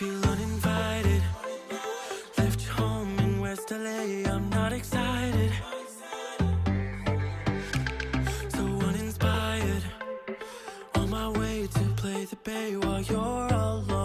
Feel uninvited. Left home in West LA. I'm not excited. So uninspired. On my way to play the bay while you're alone.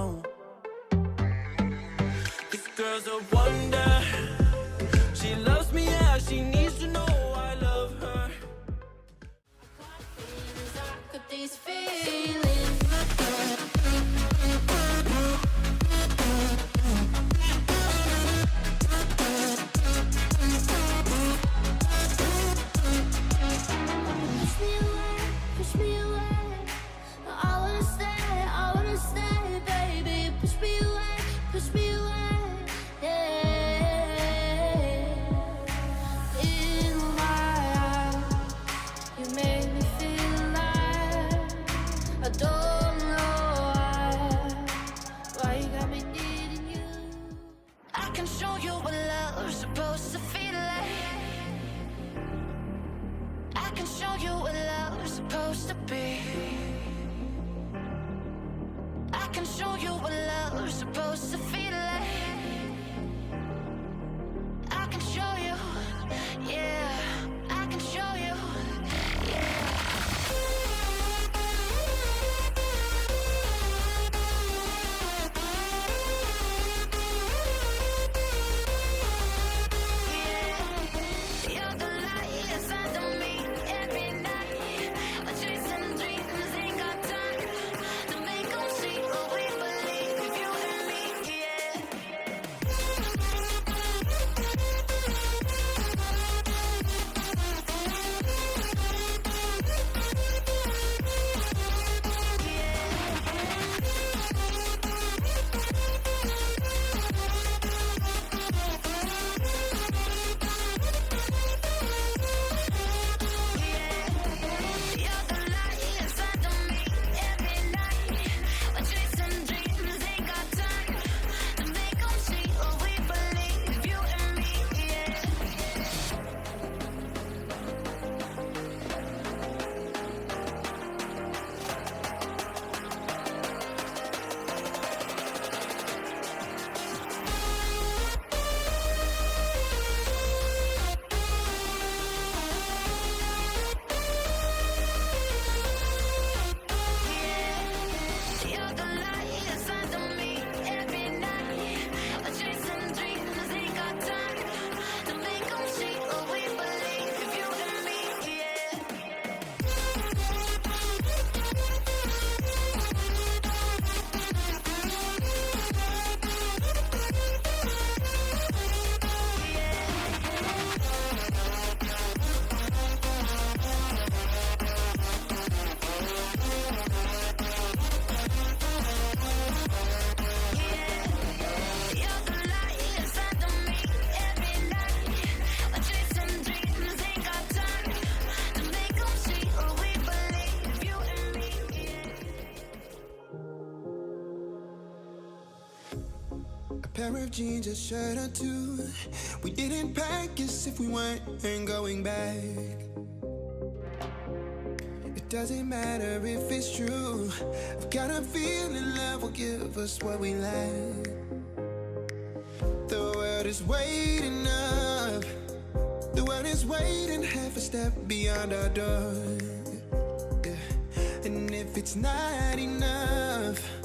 Supposed to be. I can show you what love's supposed to feel pair of jeans, a shirt or two. We didn't pack as if we weren't going back. It doesn't matter if it's true. I've got a feeling love will give us what we lack. The world is waiting up. The world is waiting half a step beyond our door. Yeah. And if it's not enough,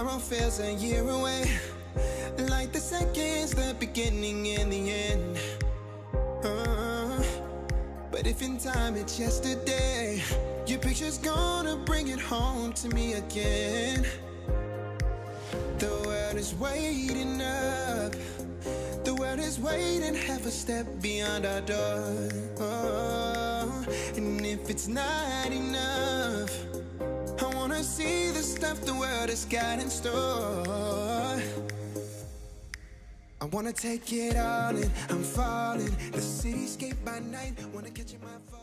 Tomorrow feels a year away. Like the seconds, the beginning and the end. Uh, but if in time it's yesterday, your picture's gonna bring it home to me again. The world is waiting up. The world is waiting half a step beyond our door. Oh, and if it's not enough, wanna see the stuff the world has got in store. I wanna take it all in, I'm falling. The cityscape by night, wanna catch my fall.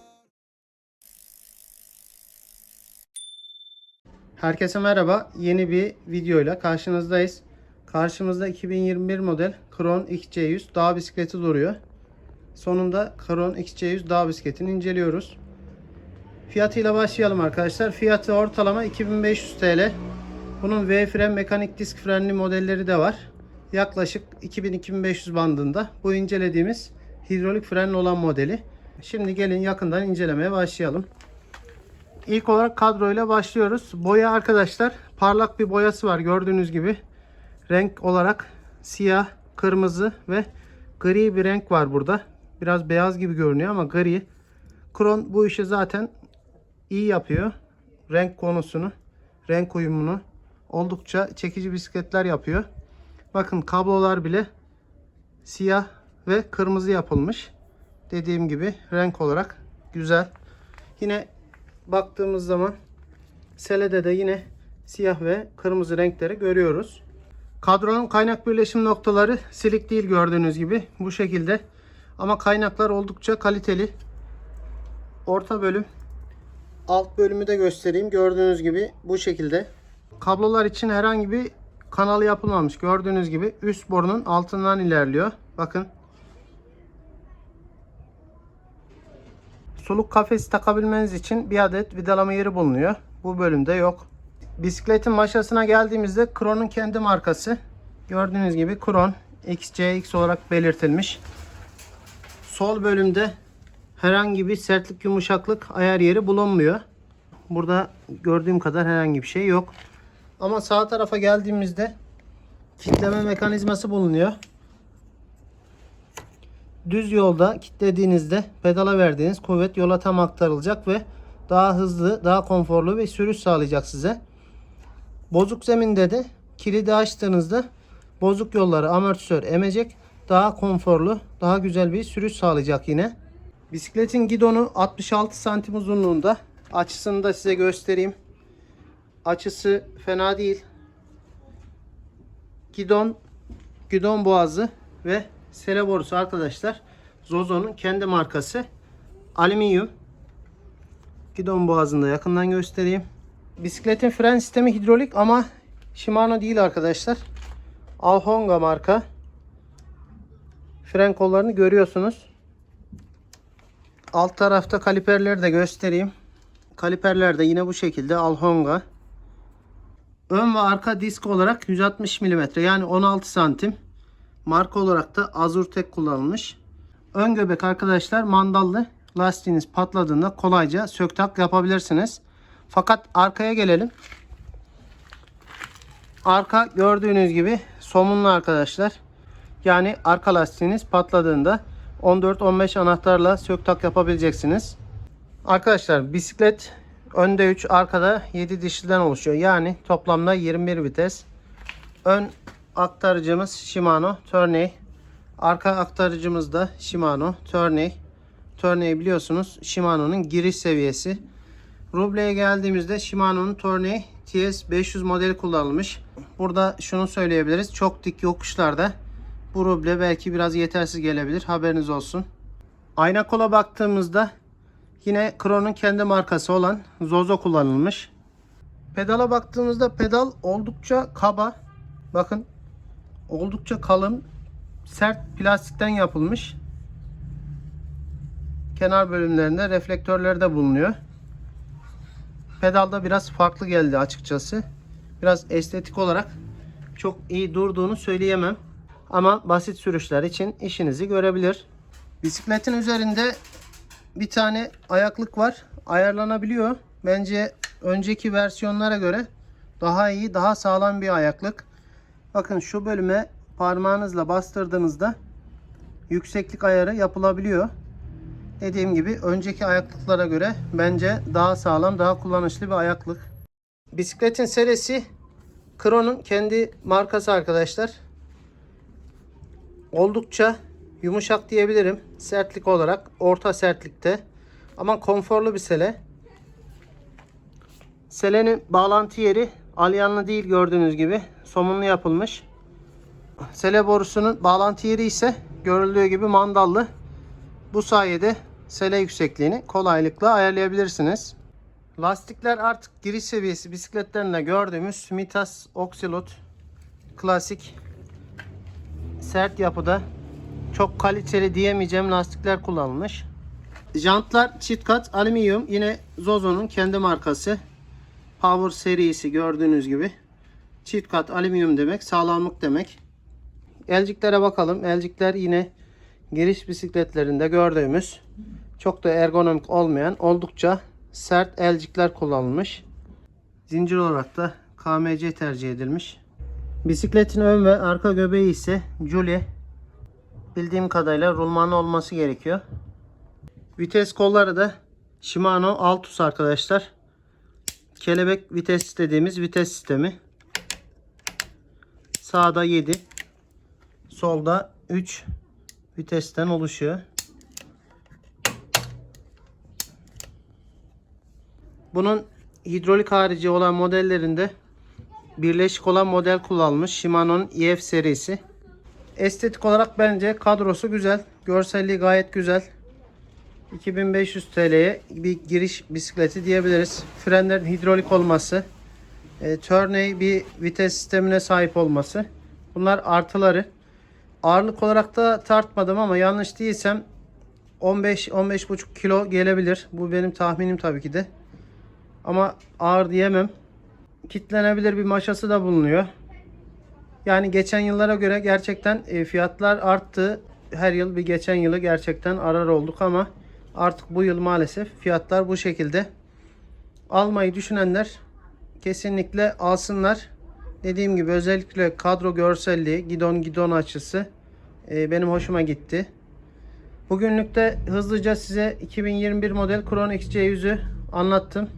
Herkese merhaba. Yeni bir videoyla karşınızdayız. Karşımızda 2021 model Kron XC100 dağ bisikleti duruyor. Sonunda Kron XC100 dağ bisikletini inceliyoruz. Fiyatıyla başlayalım arkadaşlar. Fiyatı ortalama 2500 TL. Bunun V fren mekanik disk frenli modelleri de var. Yaklaşık 2000-2500 bandında. Bu incelediğimiz hidrolik frenli olan modeli. Şimdi gelin yakından incelemeye başlayalım. İlk olarak kadroyla başlıyoruz. Boya arkadaşlar parlak bir boyası var gördüğünüz gibi. Renk olarak siyah, kırmızı ve gri bir renk var burada. Biraz beyaz gibi görünüyor ama gri. Kron bu işi zaten iyi yapıyor. Renk konusunu, renk uyumunu oldukça çekici bisikletler yapıyor. Bakın kablolar bile siyah ve kırmızı yapılmış. Dediğim gibi renk olarak güzel. Yine baktığımız zaman selede de yine siyah ve kırmızı renkleri görüyoruz. Kadronun kaynak birleşim noktaları silik değil gördüğünüz gibi bu şekilde. Ama kaynaklar oldukça kaliteli. Orta bölüm alt bölümü de göstereyim. Gördüğünüz gibi bu şekilde. Kablolar için herhangi bir kanalı yapılmamış. Gördüğünüz gibi üst borunun altından ilerliyor. Bakın Suluk kafesi takabilmeniz için bir adet vidalama yeri bulunuyor. Bu bölümde yok. Bisikletin maşasına geldiğimizde Kron'un kendi markası. Gördüğünüz gibi Kron XCX olarak belirtilmiş. Sol bölümde herhangi bir sertlik yumuşaklık ayar yeri bulunmuyor. Burada gördüğüm kadar herhangi bir şey yok. Ama sağ tarafa geldiğimizde kitleme mekanizması bulunuyor düz yolda kilitlediğinizde pedala verdiğiniz kuvvet yola tam aktarılacak ve daha hızlı, daha konforlu bir sürüş sağlayacak size. Bozuk zeminde de kilidi açtığınızda bozuk yolları amortisör emecek. Daha konforlu, daha güzel bir sürüş sağlayacak yine. Bisikletin gidonu 66 santim uzunluğunda. Açısını da size göstereyim. Açısı fena değil. Gidon, gidon boğazı ve sele borusu arkadaşlar. Zozo'nun kendi markası. Alüminyum. Gidon boğazında yakından göstereyim. Bisikletin fren sistemi hidrolik ama Shimano değil arkadaşlar. Alhonga marka. Fren kollarını görüyorsunuz alt tarafta kaliperleri de göstereyim kaliperler de yine bu şekilde Alhonga ön ve arka disk olarak 160 mm yani 16 santim Marka olarak da Azurtek kullanılmış. Ön göbek arkadaşlar mandallı. Lastiğiniz patladığında kolayca sök tak yapabilirsiniz. Fakat arkaya gelelim. Arka gördüğünüz gibi somunlu arkadaşlar. Yani arka lastiğiniz patladığında 14-15 anahtarla sök tak yapabileceksiniz. Arkadaşlar bisiklet önde 3 arkada 7 dişliden oluşuyor. Yani toplamda 21 vites. Ön aktarıcımız Shimano Tourney. Arka aktarıcımız da Shimano Tourney. Tourney biliyorsunuz Shimano'nun giriş seviyesi. Ruble'ye geldiğimizde Shimano'nun Tourney TS 500 modeli kullanılmış. Burada şunu söyleyebiliriz. Çok dik yokuşlarda bu ruble belki biraz yetersiz gelebilir. Haberiniz olsun. Ayna kola baktığımızda yine Kron'un kendi markası olan Zozo kullanılmış. Pedala baktığımızda pedal oldukça kaba. Bakın oldukça kalın sert plastikten yapılmış. Kenar bölümlerinde reflektörleri de bulunuyor. Pedalda biraz farklı geldi açıkçası. Biraz estetik olarak çok iyi durduğunu söyleyemem. Ama basit sürüşler için işinizi görebilir. Bisikletin üzerinde bir tane ayaklık var. Ayarlanabiliyor. Bence önceki versiyonlara göre daha iyi, daha sağlam bir ayaklık. Bakın şu bölüme parmağınızla bastırdığınızda yükseklik ayarı yapılabiliyor. Dediğim gibi önceki ayaklıklara göre bence daha sağlam, daha kullanışlı bir ayaklık. Bisikletin selesi Kron'un kendi markası arkadaşlar. Oldukça yumuşak diyebilirim. Sertlik olarak orta sertlikte. Ama konforlu bir sele. Selenin bağlantı yeri alyanlı değil gördüğünüz gibi. Somunlu yapılmış. Sele borusunun bağlantı yeri ise görüldüğü gibi mandallı. Bu sayede sele yüksekliğini kolaylıkla ayarlayabilirsiniz. Lastikler artık giriş seviyesi bisikletlerinde gördüğümüz Mitas Oxylot klasik sert yapıda çok kaliteli diyemeyeceğim lastikler kullanılmış. Jantlar çift kat alüminyum yine Zozo'nun kendi markası. Power serisi gördüğünüz gibi. Çift kat alüminyum demek sağlamlık demek. Elciklere bakalım. Elcikler yine giriş bisikletlerinde gördüğümüz çok da ergonomik olmayan oldukça sert elcikler kullanılmış. Zincir olarak da KMC tercih edilmiş. Bisikletin ön ve arka göbeği ise Julie. Bildiğim kadarıyla rulmanlı olması gerekiyor. Vites kolları da Shimano Altus arkadaşlar. Kelebek vites dediğimiz vites sistemi. Sağda 7. Solda 3 vitesten oluşuyor. Bunun hidrolik harici olan modellerinde birleşik olan model kullanılmış. Shimano'nun EF serisi. Estetik olarak bence kadrosu güzel. Görselliği gayet güzel. 2500 TL'ye bir giriş bisikleti diyebiliriz. Frenlerin hidrolik olması, e, Tourney bir vites sistemine sahip olması. Bunlar artıları. Ağırlık olarak da tartmadım ama yanlış değilsem 15-15,5 kilo gelebilir. Bu benim tahminim tabii ki de. Ama ağır diyemem. Kitlenebilir bir maşası da bulunuyor. Yani geçen yıllara göre gerçekten e, fiyatlar arttı. Her yıl bir geçen yılı gerçekten arar olduk ama artık bu yıl maalesef fiyatlar bu şekilde. Almayı düşünenler kesinlikle alsınlar. Dediğim gibi özellikle kadro görselliği, gidon gidon açısı e, benim hoşuma gitti. Bugünlük de hızlıca size 2021 model Crown XC100'ü anlattım.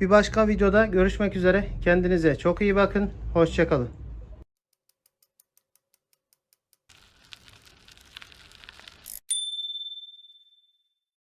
Bir başka videoda görüşmek üzere. Kendinize çok iyi bakın. Hoşçakalın.